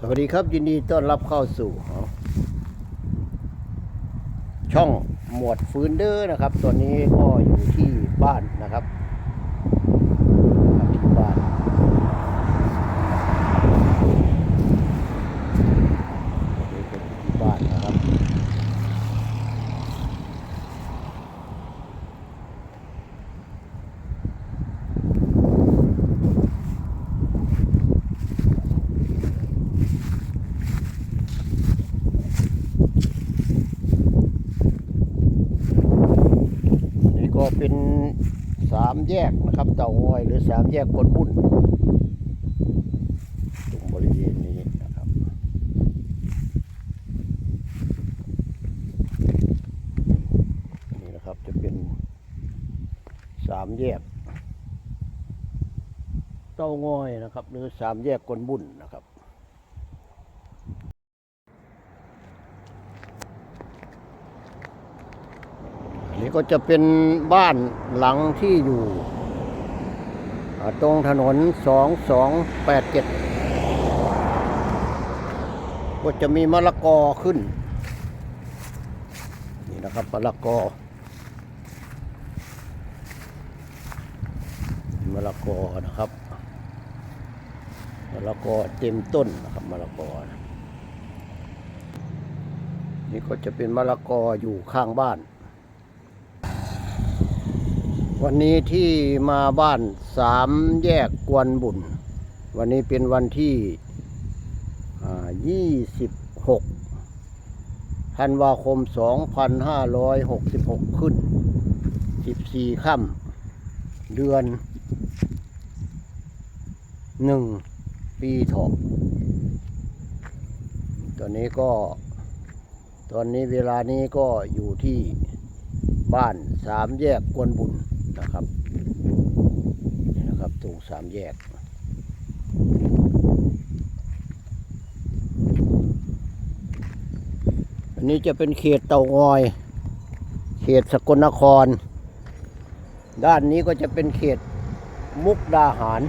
สวัสดีครับยินดีต้อนรับเข้าสู่ ช่องหมวดฟื้นเดอร์นะครับ ตอนนี้ก็อยู่ที่บ้านนะครับที่บ้านนี่เป็นที่บ้านนะครับ นี่ก็เป็นสาม แยกนะครับ เต่างอยหรือสามแยกกนบุญตรงบริเวณนี้นะครับ นี่นะครับจะเป็นสามแยก เต้างอยนะครับ หรือสามแยกกนบุญนะครับ อั นนี้ก็จะเป็นบ้านหลังที่อยู่ ตรงถนน 2287 ก็จะมีมะละกอขึ้น นี่นะครับมะละกอมะละกอนะครับมะละกอเต็มต้นนะครับมะละกอนี่ก็จะเป็นมะละกออยู่ข้างบ้าน วันนี้ที่มาบ้านสามแยกกวนบุญ วันนี้เป็นวันที่ยี่สิบหกธันวาคมสองพันห้าร้อยหกสิบหกขึ้นสิบสี่ค่ำเดือนหนึ่งปีถกตอนนี้ก็ ตอนนี้เวลานี้ก็อยู่ที่บ้านสามแยกกวนบุญ นะครับนี่นะครับตรงสามแยกอันนี้จะเป็นเขตเตางอย เขตสกลนคร ด้านนี้ก็จะเป็นเขตมุกดาหาร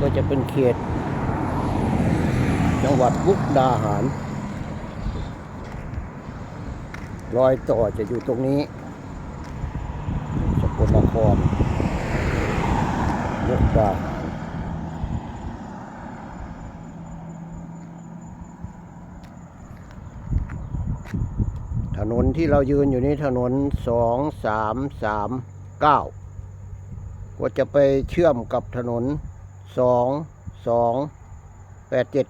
ก็จะเป็นเขต จังหวัดมุกดาหาร รอยต่อจะอยู่ตรงนี้ สกลนครมุกดาหารถนนที่เรายืนอยู่นี้ถนนสองสามสามเก้าก็จะไปเชื่อมกับถนน สองสองแปดเจ็ด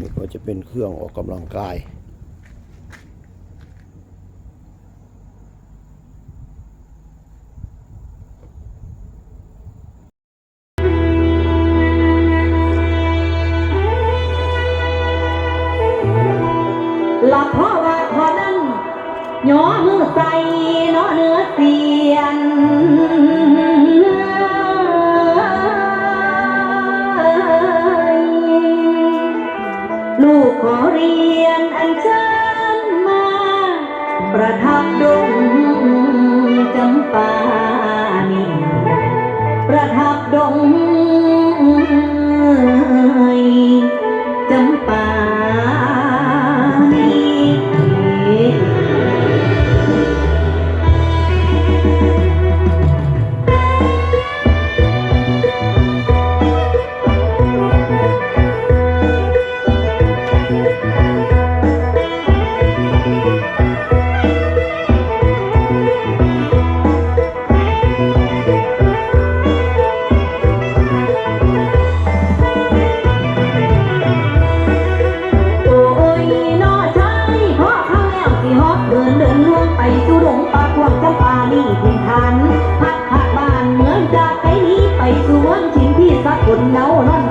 นี่ก็จะเป็นเครื่องออกกำลังกาย ใส่เนาะเนื้อเสียนลูกขอเรียนอันเชิญมา ประทับดง ไกลนี้ไปสวันชินที่สักคนเนานอน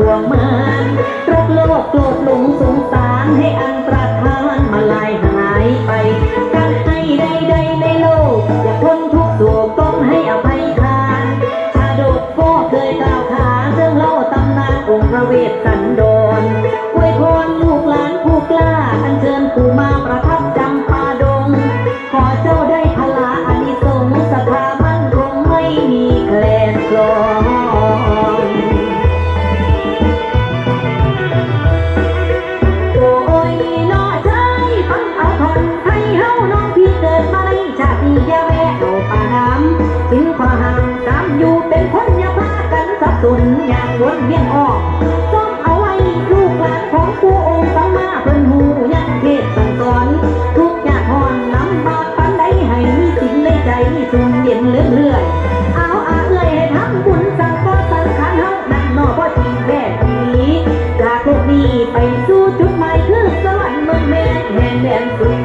บ่วงมานรักโลกโกรธหลงสงสารให้อันประทานมาลายหายไปการให้ใดใดในโลก อย่าพ้นทุกตัวต้องให้อภัยทานชาดกก็เคยกล่าวขาเรื่องเล่าตำนานองค์พระเวสสันดรอวยพรลูกหลานผู้กล้าอันเชิญผู้มาประ and free.